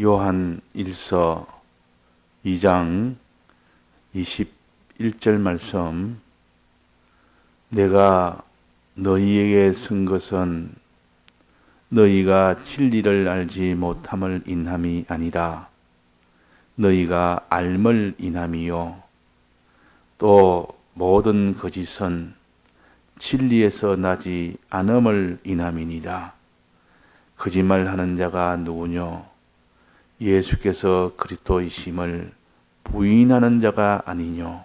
요한 1서 2장 21절 말씀. 내가 너희에게 쓴 것은 너희가 진리를 알지 못함을 인함이 아니라 너희가 알물 인함이요. 또 모든 거짓은 진리에서 나지 않음을 인함이니라. 거짓말하는 자가 누구뇨 예수께서 그리스도이심을 부인하는 자가 아니뇨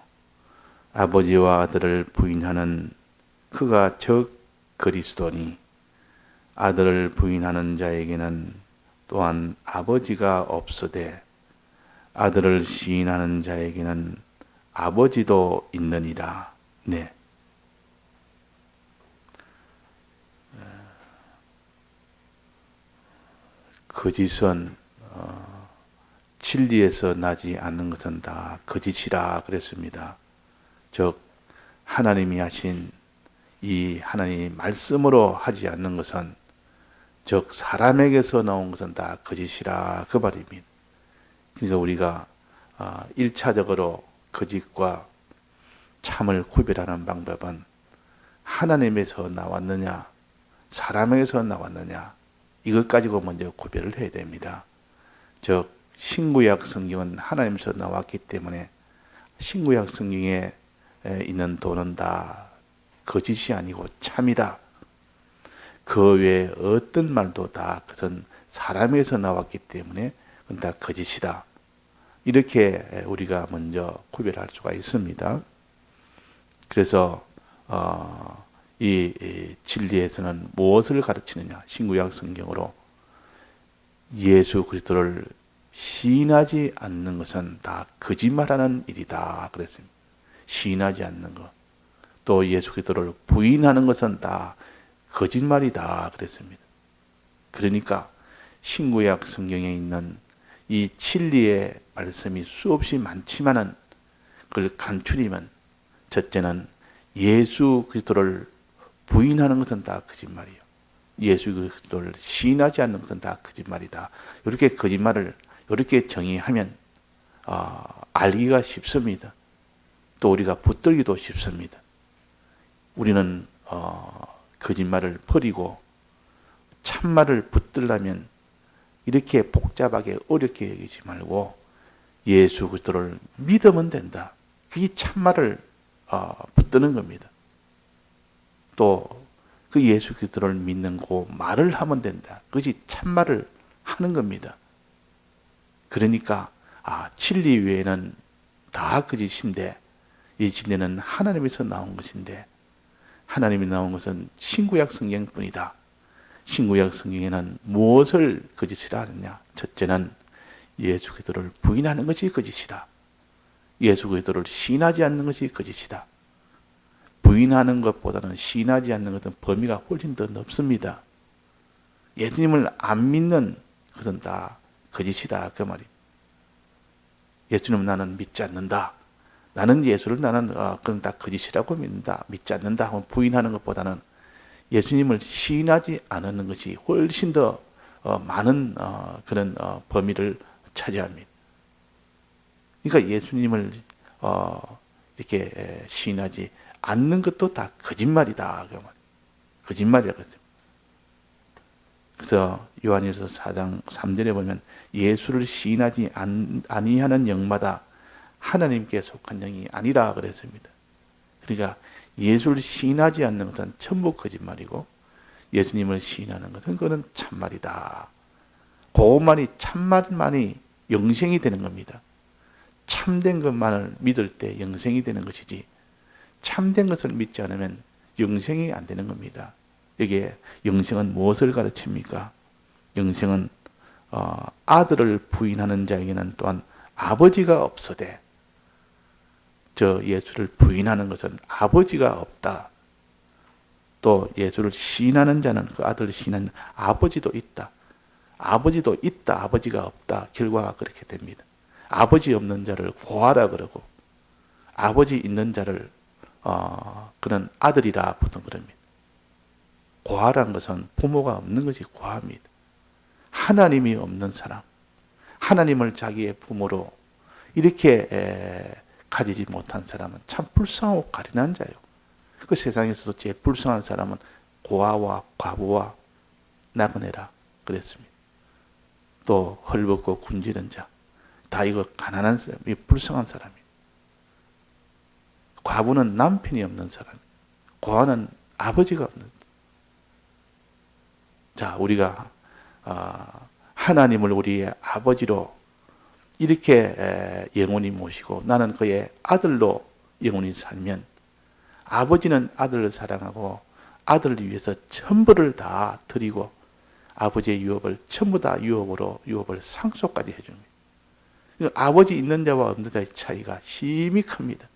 아버지와 아들을 부인하는 그가 적 그리스도니 아들을 부인하는 자에게는 또한 아버지가 없으되 아들을 시인하는 자에게는 아버지도 있느니라. 네. 거짓은 어, 진리에서 나지 않는 것은 다 거짓이라 그랬습니다. 즉 하나님이 하신 이 하나님 말씀으로 하지 않는 것은 즉 사람에게서 나온 것은 다 거짓이라 그 말입니다. 그러니까 우리가 어, 1차적으로 거짓과 참을 구별하는 방법은 하나님에서 나왔느냐 사람에게서 나왔느냐 이것 가지고 먼저 구별을 해야 됩니다. 즉 신구약 성경은 하나님에서 나왔기 때문에 신구약 성경에 있는 도는 다 거짓이 아니고 참이다. 그 외에 어떤 말도 다 그것은 사람에서 나왔기 때문에 그건 다 거짓이다. 이렇게 우리가 먼저 구별할 수가 있습니다. 그래서 어, 이, 이 진리에서는 무엇을 가르치느냐? 신구약 성경으로 예수 그리스도를 시인하지 않는 것은 다 거짓말하는 일이다 그랬습니다. 시인하지 않는 것. 또 예수 그리스도를 부인하는 것은 다 거짓말이다 그랬습니다. 그러니까 신구약 성경에 있는 이 진리의 말씀이 수없이 많지만은 그걸 간추리면 첫째는 예수 그리스도를 부인하는 것은 다 거짓말이요. 예수 그리스도를 시인하지 않는 것은 다 거짓말이다. 이렇게 거짓말을 이렇게 정의하면 어, 알기가 쉽습니다. 또 우리가 붙들기도 쉽습니다. 우리는 어, 거짓말을 버리고 참말을 붙들려면 이렇게 복잡하게 어렵게 여기지 말고 예수 그리스도를 믿으면 된다. 그게 참말을 어, 붙드는 겁니다. 또 그 예수 그리스도를 믿는 그 말을 하면 된다. 그것이 참말을 하는 겁니다. 그러니까 아 진리 외에는 다 거짓인데 이 진리는 하나님에서 나온 것인데 하나님이 나온 것은 신구약 성경뿐이다. 신구약 성경에는 무엇을 거짓이라 하느냐? 첫째는 예수 그리스도를 부인하는 것이 거짓이다. 예수 그리스도를 신하지 않는 것이 거짓이다. 부인하는 것보다는 신하지 않는 것은 범위가 훨씬 더 넓습니다. 예수님을 안 믿는 것은 다 거짓이다 그 말이. 예수님 나는 믿지 않는다. 나는 예수를 나는 어, 그건 다 거짓이라고 믿는다. 믿지 않는다 하면 부인하는 것보다는 예수님을 시인하지 않는 것이 훨씬 더 어, 많은 어, 그런 어, 범위를 차지합니다. 그러니까 예수님을 어, 이렇게 시인하지 않는 것도 다 거짓말이다. 그 말. 거짓말이라고 했어요. 그래서 요한일서 4장 3절에 보면 예수를 시인하지 아니하는 영마다 하나님께 속한 영이 아니라 그랬습니다. 그러니까 예수를 시인하지 않는 것은 전부 거짓말이고 예수님을 시인하는 것은 그거는 참말이다. 그것만이 참말만이 영생이 되는 겁니다. 참된 것만을 믿을 때 영생이 되는 것이지 참된 것을 믿지 않으면 영생이 안 되는 겁니다. 여기에 영생은 무엇을 가르칩니까? 영생은 어, 아들을 부인하는 자에게는 또한 아버지가 없어되 저 예수를 부인하는 것은 아버지가 없다. 또 예수를 시인하는 자는 그 아들을 시인하는 아버지도 있다. 아버지도 있다. 아버지가 없다. 결과가 그렇게 됩니다. 아버지 없는 자를 고하라 그러고 아버지 있는 자를 어, 그런 아들이라 보통 그럽니다. 고아란 것은 부모가 없는 것이 고아입니다. 하나님이 없는 사람, 하나님을 자기의 부모로 이렇게 에, 가지지 못한 사람은 참 불쌍하고 가련한 자요. 그 세상에서도 제일 불쌍한 사람은 고아와 과부와 나그네라 그랬습니다. 또 헐벗고 굶주린 자, 다 이거 가난한 사람, 이 불쌍한 사람이에요. 과부는 남편이 없는 사람, 고아는 아버지가 없는. 자, 우리가 아, 하나님을 우리의 아버지로 이렇게 에, 영원히 모시고 나는 그의 아들로 영원히 살면 아버지는 아들을 사랑하고 아들을 위해서 전부를 다 드리고 아버지의 유업을 전부 다 유업으로 유업을 상속까지 해줍니다. 아버지 있는 자와 없는 자의 차이가 심히 큽니다.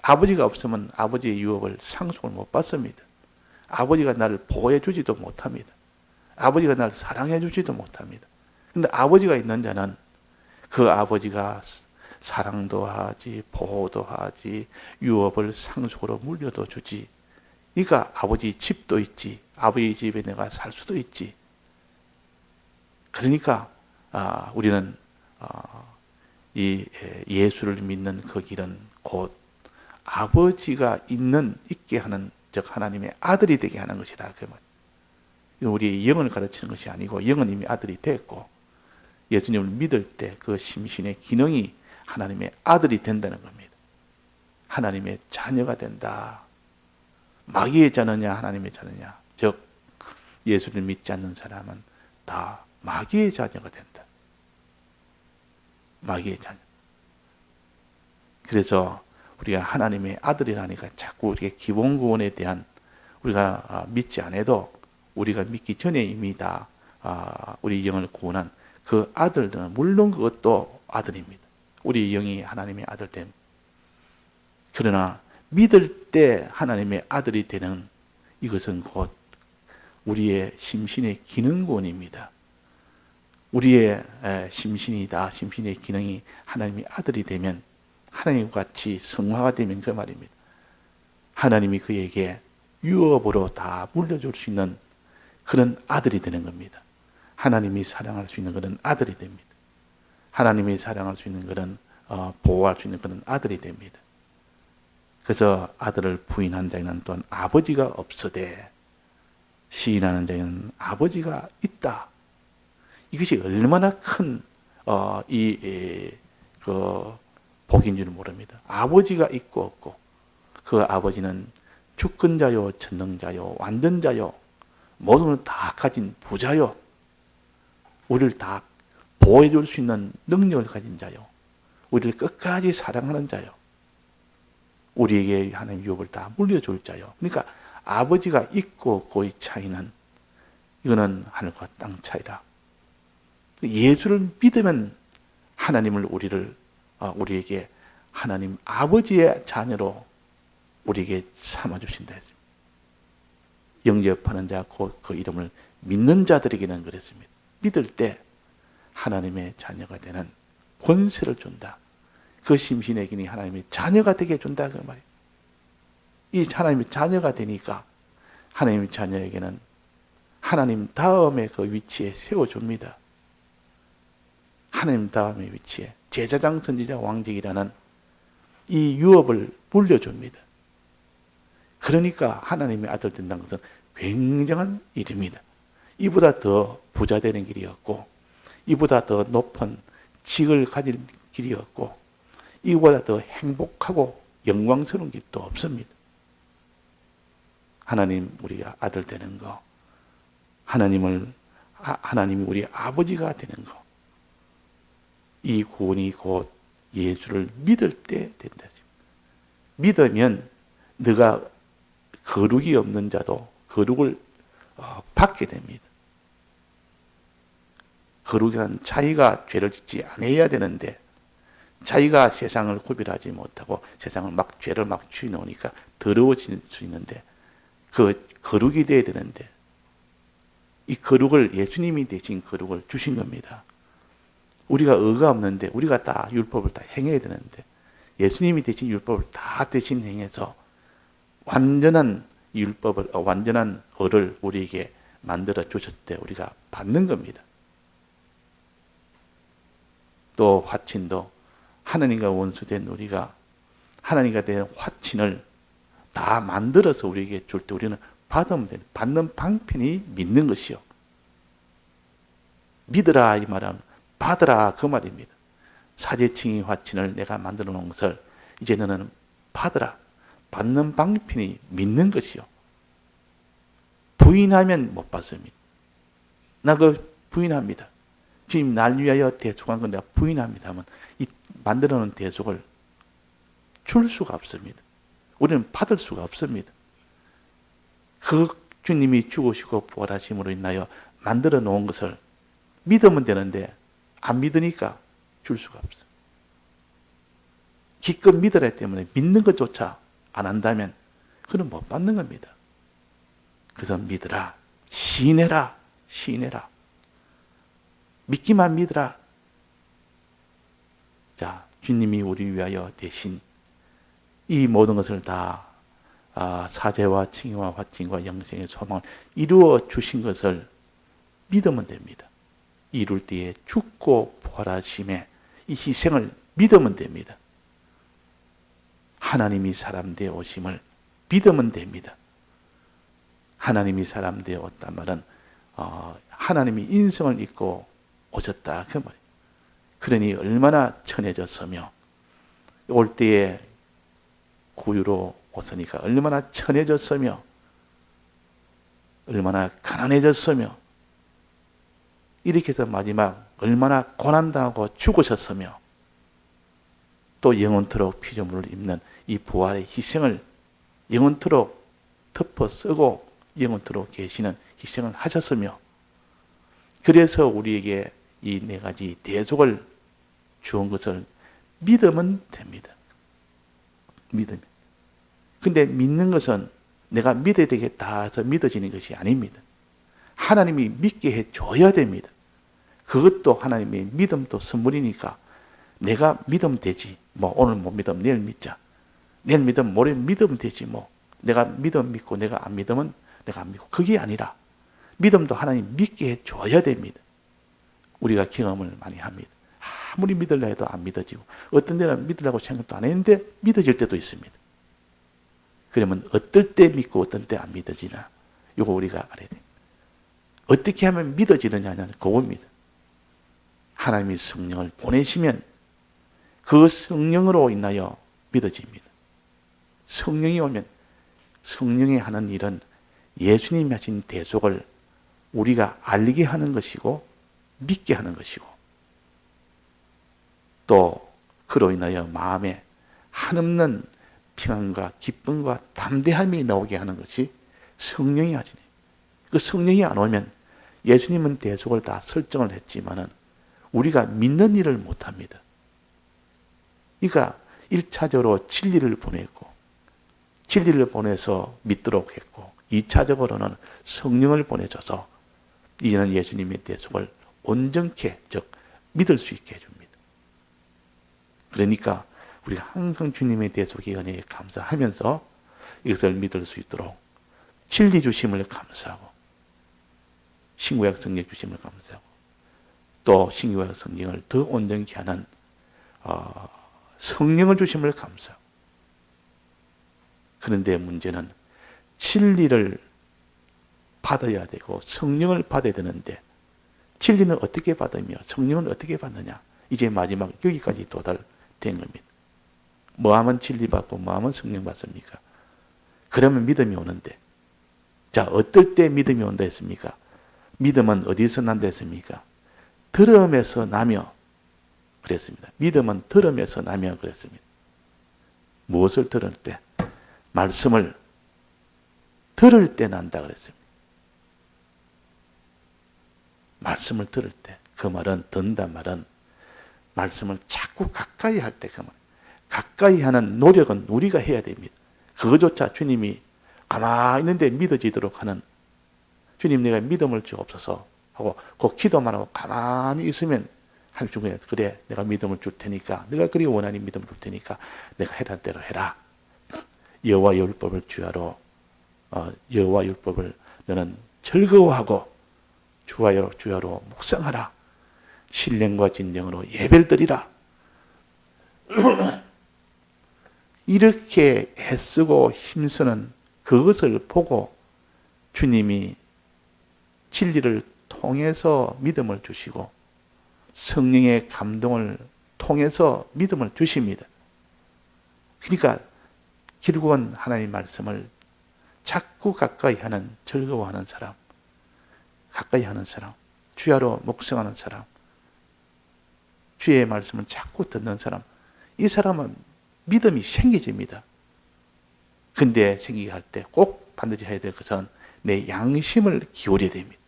아버지가 없으면 아버지의 유업을 상속을 못 받습니다. 아버지가 나를 보호해 주지도 못합니다. 아버지가 나를 사랑해 주지도 못합니다. 근데 아버지가 있는 자는 그 아버지가 사랑도 하지, 보호도 하지, 유업을 상속으로 물려도 주지. 그러니까 아버지 집도 있지, 아버지 집에 내가 살 수도 있지. 그러니까 아, 우리는 아, 이 예수를 믿는 그 길은 곧 아버지가 있는 있게 하는 즉 하나님의 아들이 되게 하는 것이다 그 말. 우리 영을 가르치는 것이 아니고 영은 이미 아들이 됐고 예수님을 믿을 때 그 심신의 기능이 하나님의 아들이 된다는 겁니다. 하나님의 자녀가 된다. 마귀의 자녀냐 하나님의 자녀냐 즉 예수를 믿지 않는 사람은 다 마귀의 자녀가 된다. 마귀의 자녀. 그래서 우리가 하나님의 아들이라니까 자꾸 우리의 기본 구원에 대한 우리가 아, 믿지 않아도 우리가 믿기 전에 이미 다 아, 우리 영을 구원한 그 아들들은 물론 그것도 아들입니다. 우리 영이 하나님의 아들 됨. 그러나 믿을 때 하나님의 아들이 되는 이것은 곧 우리의 심신의 기능권입니다. 우리의 심신이다. 심신의 기능이 하나님의 아들이 되면 하나님과 같이 성화가 되면 그 말입니다. 하나님이 그에게 유업으로 다 물려줄 수 있는 그런 아들이 되는 겁니다. 하나님이 사랑할 수 있는 그런 아들이 됩니다. 하나님이 사랑할 수 있는 그런 어, 보호할 수 있는 그런 아들이 됩니다. 그래서 아들을 부인한 자에는 또한 아버지가 없으되 시인하는 자에는 아버지가 있다. 이것이 얼마나 큰, 어, 그, 복인 줄 모릅니다. 아버지가 있고 없고, 그 아버지는 주권자요, 전능자요, 완전자요, 모든 걸 다 가진 부자요, 우리를 다 보호해 줄 수 있는 능력을 가진 자요, 우리를 끝까지 사랑하는 자요, 우리에게 하나님 유업을 다 물려줄 자요. 그러니까 아버지가 있고 없고의 차이는 이거는 하늘과 땅 차이라. 예수를 믿으면 하나님을 우리를 어, 우리에게 하나님 아버지의 자녀로 우리에게 삼아 주신다 했습니다. 영접하는 자, 곧 그 이름을 믿는 자들에게는 그랬습니다. 믿을 때 하나님의 자녀가 되는 권세를 준다. 그 심신에게는 하나님의 자녀가 되게 준다 그 말이에요. 이 하나님의 자녀가 되니까 하나님의 자녀에게는 하나님 다음에 그 위치에 세워줍니다. 하나님 다음의 위치에 제사장 선지자 왕직이라는 이 유업을 물려줍니다. 그러니까 하나님의 아들 된다는 것은 굉장한 일입니다. 이보다 더 부자 되는 길이 없고, 이보다 더 높은 직을 가질 길이 없고, 이보다 더 행복하고 영광스러운 길도 없습니다. 하나님 우리가 아들 되는 거, 하나님을 하나님이 우리 아버지가 되는 거, 이 구원이 곧 예수를 믿을 때 된다. 믿으면 네가 거룩이 없는 자도 거룩을 어, 받게 됩니다. 거룩이란 자기가 죄를 짓지 않아야 되는데 자기가 세상을 구별하지 못하고 세상을 막 죄를 막 쥐놓으니까 더러워질 수 있는데 그 거룩이 돼야 되는데 이 거룩을 예수님이 대신 거룩을 주신 겁니다. 우리가 의가 없는데 우리가 다 율법을 다 행해야 되는데 예수님이 대신 율법을 다 대신 행해서 완전한 율법을 어, 완전한 의를 우리에게 만들어 주셨을 때 우리가 받는 겁니다. 또 화친도 하나님과 원수된 우리가 하나님과 된 화친을 다 만들어서 우리에게 줄 때 우리는 받으면 돼. 받는 방편이 믿는 것이요. 믿으라 이 말은 받으라 그 말입니다. 사제층이 화친을 내가 만들어 놓은 것을 이제 너는 받으라. 받는 방편이 믿는 것이요. 부인하면 못 받습니다. 나 그 부인합니다. 주님 날 위하여 대속한 건 내가 부인합니다 하면 이 만들어 놓은 대속을 줄 수가 없습니다. 우리는 받을 수가 없습니다. 그 주님이 죽으시고 부활하심으로 인하여 만들어 놓은 것을 믿으면 되는데 안 믿으니까 줄 수가 없어. 기껏 믿으라 때문에 믿는 것조차 안 한다면 그는 못 받는 겁니다. 그래서 믿으라, 시인해라, 시인해라. 믿기만 믿으라. 자, 주님이 우리 위하여 대신 이 모든 것을 다 아, 사제와 칭의와 화칭과 영생의 소망을 이루어 주신 것을 믿으면 됩니다. 이룰 때에 죽고 부활하심에 이 희생을 믿으면 됩니다. 하나님이 사람 되어 오심을 믿으면 됩니다. 하나님이 사람 되어 왔단 말은 어, 하나님이 인성을 입고 오셨다 그 말. 그러니 얼마나 천해졌으며 올 때에 구유로 오으니까 얼마나 천해졌으며 얼마나 가난해졌으며 이렇게 해서 마지막 얼마나 고난당하고 죽으셨으며 또 영원토록 피조물을 입는 이 부활의 희생을 영원토록 덮어 쓰고 영원토록 계시는 희생을 하셨으며 그래서 우리에게 이 네 가지 대속을 주은 것을 믿으면 됩니다. 믿음. 근데 믿는 것은 내가 믿어야 되겠다 해서 믿어지는 것이 아닙니다. 하나님이 믿게 해 줘야 됩니다. 그것도 하나님의 믿음도 선물이니까 내가 믿으면 되지. 뭐 오늘 못 믿으면 내일 믿자. 내일 믿으면 모레 믿으면 되지 뭐. 내가 믿으면 믿고 내가 안 믿으면 내가 안 믿고 그게 아니라 믿음도 하나님 믿게 해 줘야 됩니다. 우리가 경험을 많이 합니다. 아무리 믿으려 해도 안 믿어지고 어떤 데는 믿으려고 생각도 안 했는데 믿어질 때도 있습니다. 그러면 어떨 때 믿고 어떤 때 안 믿어지나 이거 우리가 알아야 됩니다. 어떻게 하면 믿어지느냐는 그겁니다. 하나님이 성령을 보내시면 그 성령으로 인하여 믿어집니다. 성령이 오면 성령이 하는 일은 예수님이 하신 대속을 우리가 알게 하는 것이고 믿게 하는 것이고 또 그로 인하여 마음에 한없는 평안과 기쁨과 담대함이 나오게 하는 것이 성령이 하시네. 그 성령이 안 오면 예수님은 대속을 다 설정을 했지만은 우리가 믿는 일을 못 합니다. 그러니까 1차적으로 진리를 보냈고 진리를 보내서 믿도록 했고 2차적으로는 성령을 보내줘서 이제는 예수님의 대속을 온전케 즉 믿을 수 있게 해줍니다. 그러니까 우리가 항상 주님의 대속의 은혜에 감사하면서 이것을 믿을 수 있도록 진리 주심을 감사하고 신구약 성령 주심을 감사하고 또 신구약 성령을 더 온전케 하는 어, 성령을 주심을 감사하고 그런데 문제는 진리를 받아야 되고 성령을 받아야 되는데 진리는 어떻게 받으며 성령은 어떻게 받느냐 이제 마지막 여기까지 도달된 겁니다. 뭐 하면 진리 받고 뭐 하면 성령 받습니까? 그러면 믿음이 오는데 자 어떨 때 믿음이 온다 했습니까? 믿음은 어디서 난다 했습니까? 들음에서 나며 그랬습니다. 믿음은 들음에서 나며 그랬습니다. 무엇을 들을 때? 말씀을 들을 때 난다 그랬습니다. 말씀을 들을 때. 그 말은 듣는단 말은 말씀을 자꾸 가까이 할 때 그 말. 가까이 하는 노력은 우리가 해야 됩니다. 그거조차 주님이 가만히 있는데 믿어지도록 하는 주님 내가 믿음을 주옵소서 하고 그 기도만 하고 가만히 있으면 할 중에 그래 내가 믿음을 줄 테니까 내가 그리 원하는 믿음을 줄 테니까 내가 해란 대로 해라. 여호와 율법을 주야로 어, 여호와 율법을 너는 즐거워하고 주와요 주야로 묵상하라. 신령과 진정으로 예배를 드리라. 이렇게 애쓰고 힘쓰는 그것을 보고 주님이 진리를 통해서 믿음을 주시고 성령의 감동을 통해서 믿음을 주십니다. 그러니까 결국은 하나님 말씀을 자꾸 가까이 하는 즐거워하는 사람, 가까이 하는 사람, 주야로 묵상하는 사람, 주의 말씀을 자꾸 듣는 사람, 이 사람은 믿음이 생기집니다. 근데 생기게 할 때 꼭 반드시 해야 될 것은 내 양심을 기울여야 됩니다.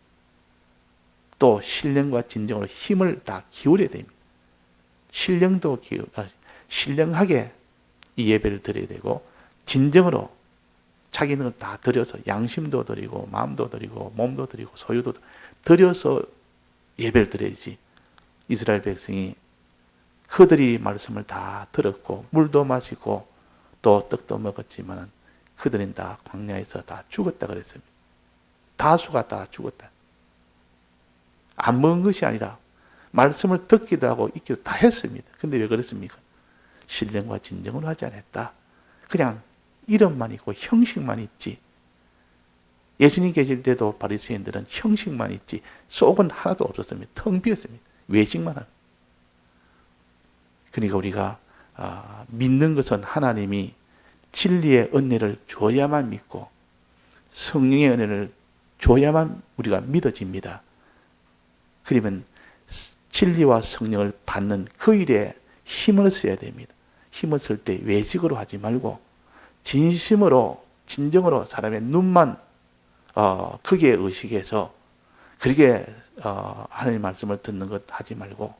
또 신령과 진정으로 힘을 다 기울여야 됩니다. 신령도 기울, 아, 신령하게 이 예배를 드려야 되고 진정으로 자기 있는 걸다 드려서 양심도 드리고 마음도 드리고 몸도 드리고 소유도 드려서 예배를 드려야지 이스라엘 백성이 그들이 말씀을 다 들었고 물도 마시고 또 떡도 먹었지만 그들은 다 광야에서 다 죽었다 그랬습니다. 다수가 다 죽었다. 안 먹은 것이 아니라 말씀을 듣기도 하고 읽기도 다 했습니다. 근데 왜 그랬습니까? 신령과 진정을 하지 않았다. 그냥 이름만 있고 형식만 있지. 예수님 계실 때도 바리새인들은 형식만 있지 속은 하나도 없었습니다. 텅 비었습니다. 외식만 합니다. 그러니까 우리가 아, 믿는 것은 하나님이 진리의 은혜를 줘야만 믿고 성령의 은혜를 줘야만 우리가 믿어집니다. 그러면 진리와 성령을 받는 그 일에 힘을 써야 됩니다. 힘을 쓸 때 외식으로 하지 말고 진심으로 진정으로 사람의 눈만 어, 크게 의식해서 그렇게 어, 하나님 말씀을 듣는 것 하지 말고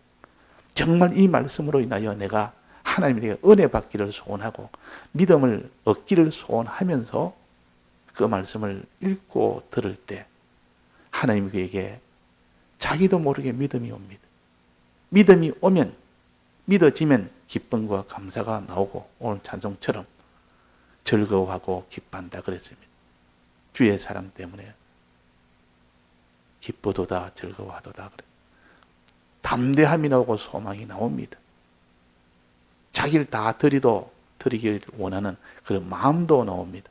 정말 이 말씀으로 인하여 내가 하나님에게 은혜 받기를 소원하고 믿음을 얻기를 소원하면서 그 말씀을 읽고 들을 때 하나님 그에게 자기도 모르게 믿음이 옵니다. 믿음이 오면 믿어지면 기쁨과 감사가 나오고 오늘 찬송처럼 즐거워하고 기뻐한다 그랬습니다. 주의 사랑 때문에 기쁘도다 즐거워하도다 그래. 담대함이 나오고 소망이 나옵니다. 자기를 다 드리도 드리길 원하는 그런 마음도 나옵니다.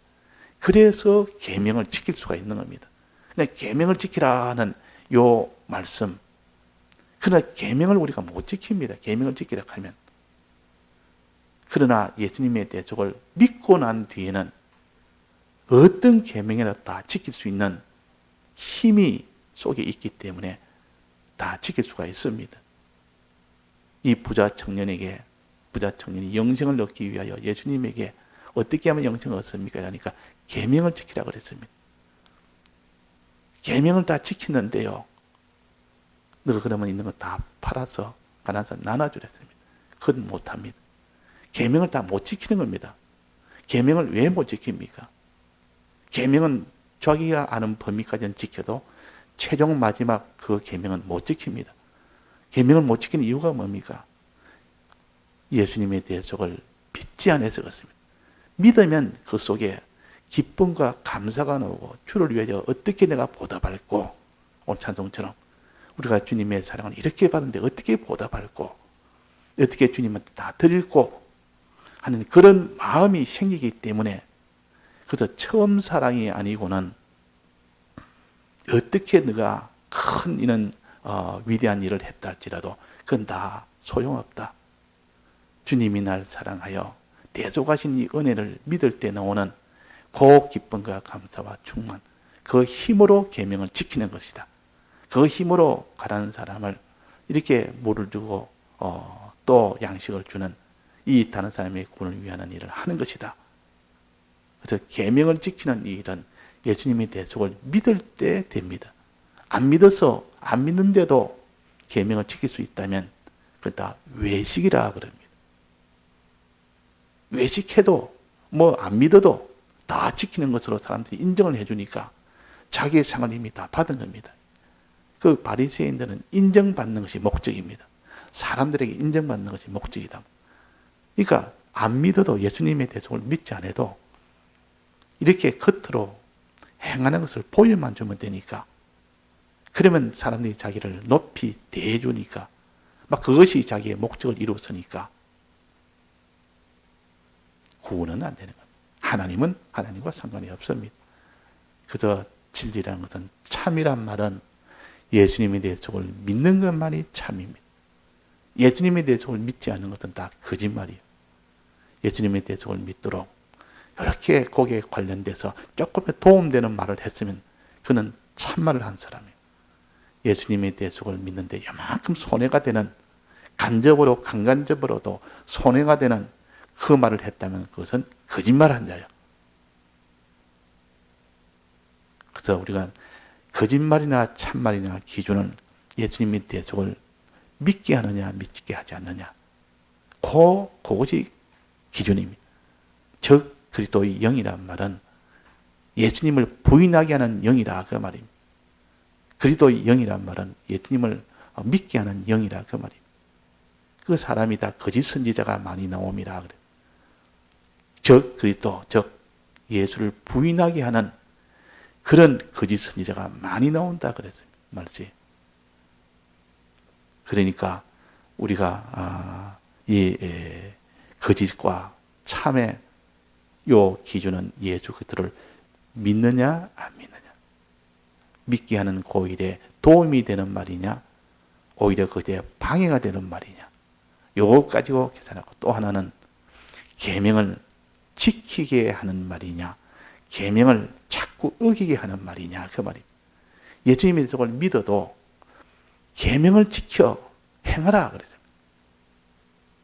그래서 계명을 지킬 수가 있는 겁니다. 근데 계명을 지키라는 요 말씀. 그러나 계명을 우리가 못 지킵니다. 계명을 지키라 하면. 그러나 예수님의 대적을 믿고 난 뒤에는 어떤 계명이라도 다 지킬 수 있는 힘이 속에 있기 때문에 다 지킬 수가 있습니다. 이 부자 청년에게 부자 청년이 영생을 얻기 위하여 예수님에게 어떻게 하면 영생을 얻습니까? 그러니까 계명을 지키라 그랬습니다. 계명을 다 지키는데요. 너가 그러면 있는 거 다 팔아서 가난한 사람 나눠주랬습니다. 그건 못합니다. 계명을 다 못 지키는 겁니다. 계명을 왜 못 지킵니까? 계명은 자기가 아는 범위까지는 지켜도 최종 마지막 그 계명은 못 지킵니다. 계명을 못 지키는 이유가 뭡니까? 예수님의 대적을 믿지 않아서 그렇습니다. 믿으면 그 속에 기쁨과 감사가 나오고 주를 위하여 어떻게 내가 보답할고 오늘 찬송처럼 우리가 주님의 사랑을 이렇게 받는데 어떻게 보답할고 어떻게 주님한테 다 드릴고 하는 그런 마음이 생기기 때문에 그래서 처음 사랑이 아니고는 어떻게 네가 큰 이런 어, 위대한 일을 했다 할지라도 그건 다 소용없다. 주님이 날 사랑하여 대속하신 이 은혜를 믿을 때 나오는 고 기쁨과 감사와 충만 그 힘으로 계명을 지키는 것이다. 그 힘으로 가라는 사람을 이렇게 물을 주고 어, 또 양식을 주는 이 다른 사람의 구원을 위하는 일을 하는 것이다. 그래서 계명을 지키는 이 일은 예수님의 대속을 믿을 때 됩니다. 안 믿어서 안 믿는데도 계명을 지킬 수 있다면 그다 외식이라 그럽니다. 외식해도 뭐 안 믿어도 다 지키는 것으로 사람들이 인정을 해주니까 자기의 상을 이미 다 받은 겁니다. 그 바리새인들은 인정받는 것이 목적입니다. 사람들에게 인정받는 것이 목적이다. 그러니까 안 믿어도 예수님의 대속을 믿지 않아도 이렇게 겉으로 행하는 것을 보여만 주면 되니까 그러면 사람들이 자기를 높이 대해주니까 막 그것이 자기의 목적을 이루었으니까 구원은 안 되는 겁니다. 하나님은 하나님과 상관이 없습니다. 그래서 진리라는 것은 참이란 말은 예수님에 대해서 믿는 것만이 참입니다. 예수님에 대해서 믿지 않는 것은 다 거짓말이에요. 예수님에 대해서 믿도록 이렇게 거기에 관련돼서 조금의 도움되는 말을 했으면 그는 참말을 한 사람이에요. 예수님에 대해서 믿는데 이만큼 손해가 되는 간접으로 강간접으로도 손해가 되는 그 말을 했다면 그것은 거짓말한 자예요. 그래서 우리가 거짓말이나 참말이나 기준은 예수님의 대속을 믿게 하느냐 믿게 하지 않느냐 그 그것이 기준입니다. 즉 그리스도의 영이란 말은 예수님을 부인하게 하는 영이다 그 말입니다. 그리스도의 영이란 말은 예수님을 믿게 하는 영이라 그 말입니다. 그 사람이 다 거짓 선지자가 많이 나옵니다. 그래. 즉 그리스도 즉 예수를 부인하게 하는 그런 거짓 선지자가 많이 나온다 그랬어요. 말지. 그러니까 우리가 아, 이 거짓과 참의 요 기준은 예수 그리스도를 믿느냐 안 믿느냐. 믿게 하는 고일에 도움이 되는 말이냐 오히려 그에 방해가 되는 말이냐. 요거 가지고 계산하고 또 하나는 계명을 지키게 하는 말이냐, 계명을 자꾸 어기게 하는 말이냐 그 말이. 예수님이 저걸 믿어도 계명을 지켜 행하라 그랬어요.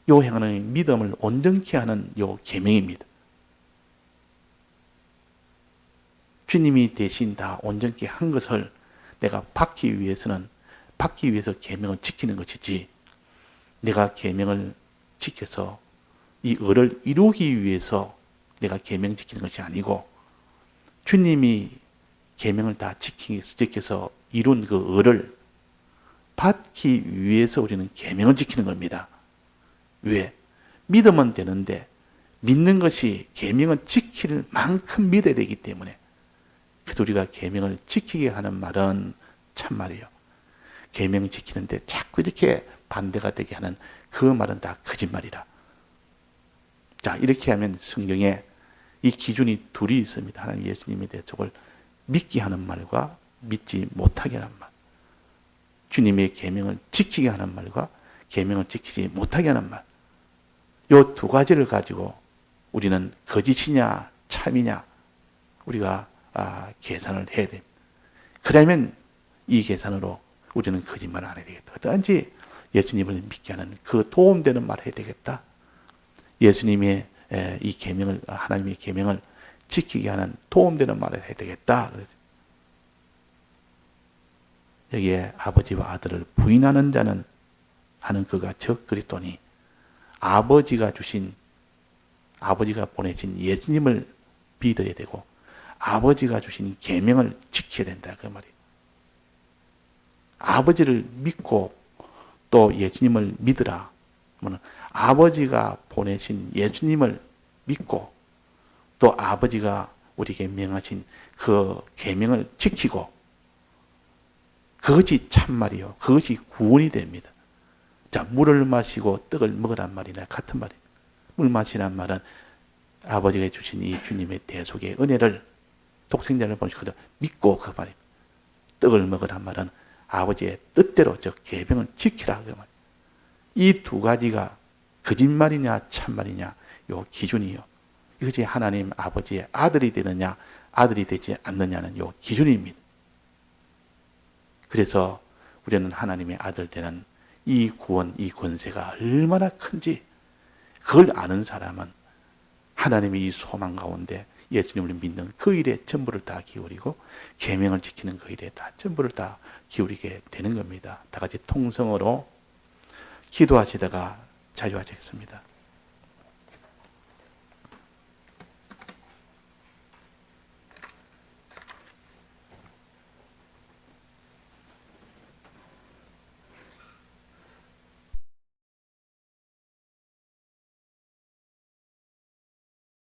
요 행하는 믿음을 온전케 하는 요 계명입니다. 주님이 대신 다 온전케 한 것을 내가 받기 위해서는 받기 위해서 계명을 지키는 것이지 내가 계명을 지켜서 이 을을 이루기 위해서 내가 계명 지키는 것이 아니고 주님이 계명을 다 지켜서 이룬 그 을을 받기 위해서 우리는 계명을 지키는 겁니다. 왜? 믿으면 되는데 믿는 것이 계명을 지킬 만큼 믿어야 되기 때문에 그래서 우리가 계명을 지키게 하는 말은 참말이에요. 계명 지키는데 자꾸 이렇게 반대가 되게 하는 그 말은 다 거짓말이라. 자, 이렇게 하면 성경에 이 기준이 둘이 있습니다. 하나님 예수님에 대해 저걸 믿게 하는 말과 믿지 못하게 하는 말. 주님의 계명을 지키게 하는 말과 계명을 지키지 못하게 하는 말. 요 두 가지를 가지고 우리는 거짓이냐 참이냐 우리가 아, 계산을 해야 됩니다. 그러면 이 계산으로 우리는 거짓말을 안 해야 되겠다. 어떤지 예수님을 믿게 하는 그 도움되는 말을 해야 되겠다. 예수님의 이 계명을 하나님의 계명을 지키게 하는 도움되는 말을 해야 되겠다. 여기에 아버지와 아들을 부인하는 자는 하는 그가 적 그리스도니 아버지가 주신 아버지가 보내신 예수님을 믿어야 되고 아버지가 주신 계명을 지켜야 된다 그 말이에요. 아버지를 믿고 또 예수님을 믿으라. 아버지가 보내신 예수님을 믿고 또 아버지가 우리에게 명하신 그 계명을 지키고 그것이 참말이요. 그것이 구원이 됩니다. 자, 물을 마시고 떡을 먹으란 말이나 같은 말이에요. 물 마시란 말은 아버지가 주신 이 주님의 대속의 은혜를 독생자를 보시거든 믿고 그 말입니다. 떡을 먹으란 말은 아버지의 뜻대로 저 계명을 지키라 그 말. 이두 가지가 거짓말이냐 참말이냐 요 기준이요. 이것이 하나님 아버지의 아들이 되느냐 아들이 되지 않느냐는 요 기준입니다. 그래서 우리는 하나님의 아들 되는 이 구원, 이 권세가 얼마나 큰지 그걸 아는 사람은 하나님의 이 소망 가운데 예수님을 믿는 그 일에 전부를 다 기울이고 계명을 지키는 그 일에 다 전부를 다 기울이게 되는 겁니다. 다 같이 통성으로 기도하시다가 자유하시겠습니다.